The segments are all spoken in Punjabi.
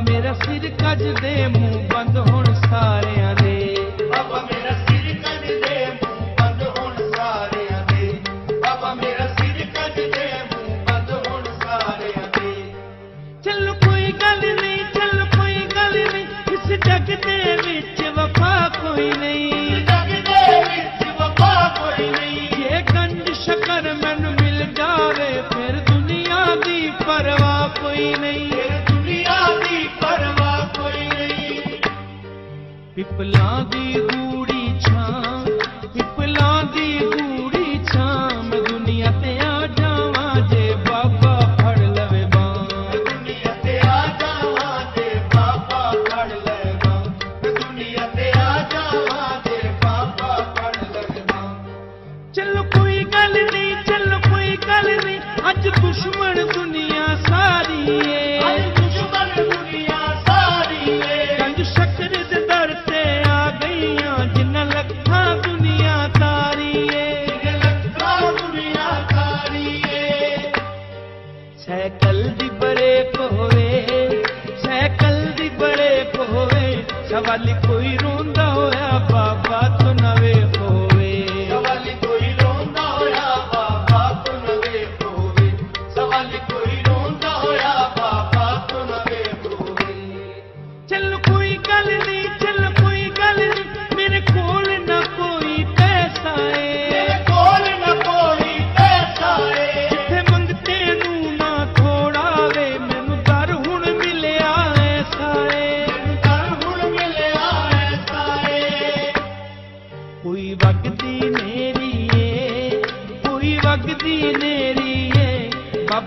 ਮੇਰਾ ਸਿਰ ਕੱਜ ਦੇ ਮੂੰਹ गुलाबी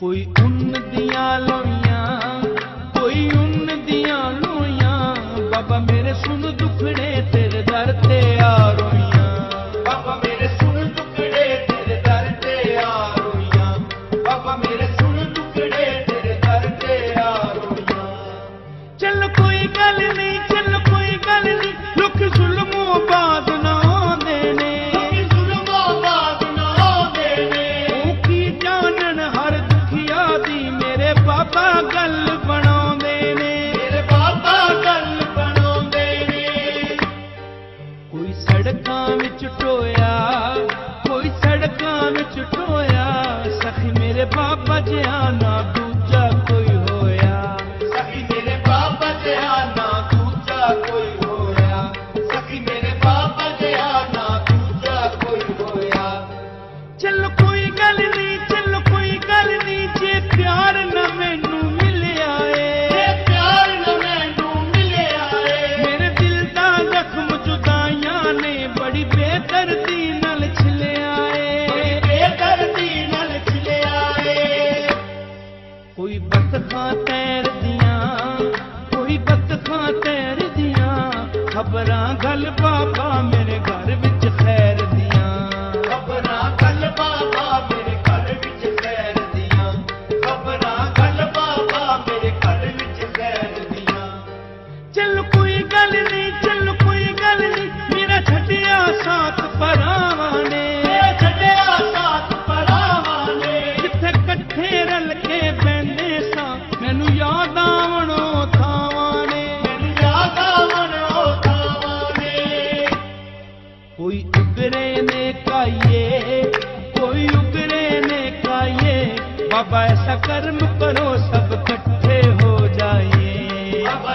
कोई ਖਬਰਾਂ ਗਲ ਬਾਬਾ ਮੇਰੇ ਬਾਬਾ ਐਸਾ ਕਰਮ ਕਰੋ ਸਭ ਇਕੱਠੇ ਹੋ ਜਾਈਏ ਬਾਬਾ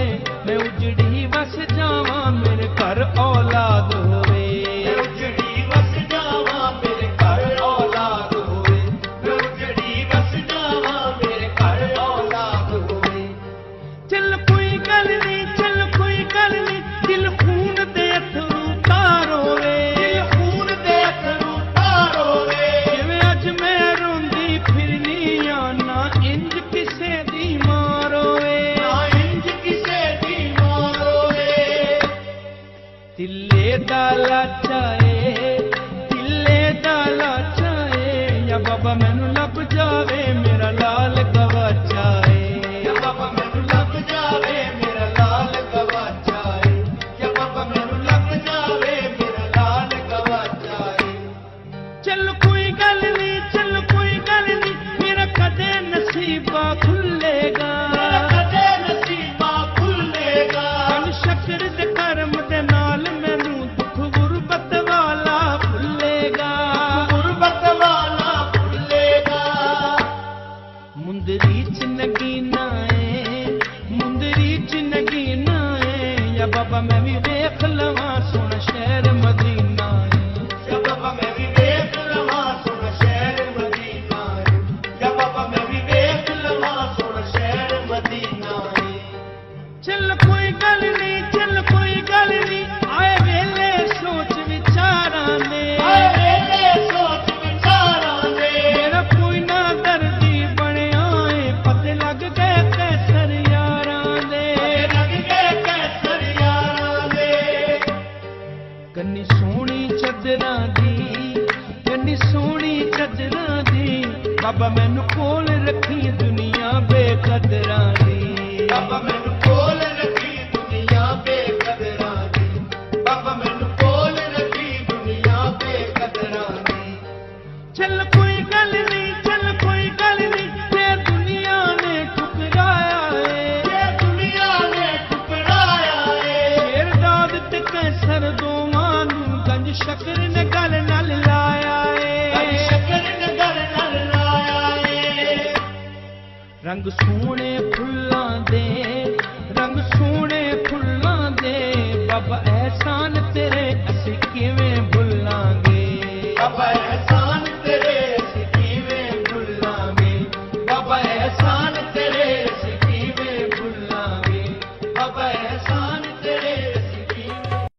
முந்திரி சின்ன கீன் ਰੰਗ ਸੋਹਣੇ ਫੁੱਲਾਂ ਦੇ ਰੰਗ ਸੋਹਣੇ ਫੁੱਲਾਂ ਦੇ ਬਾਬਾ ਐਸਾਨ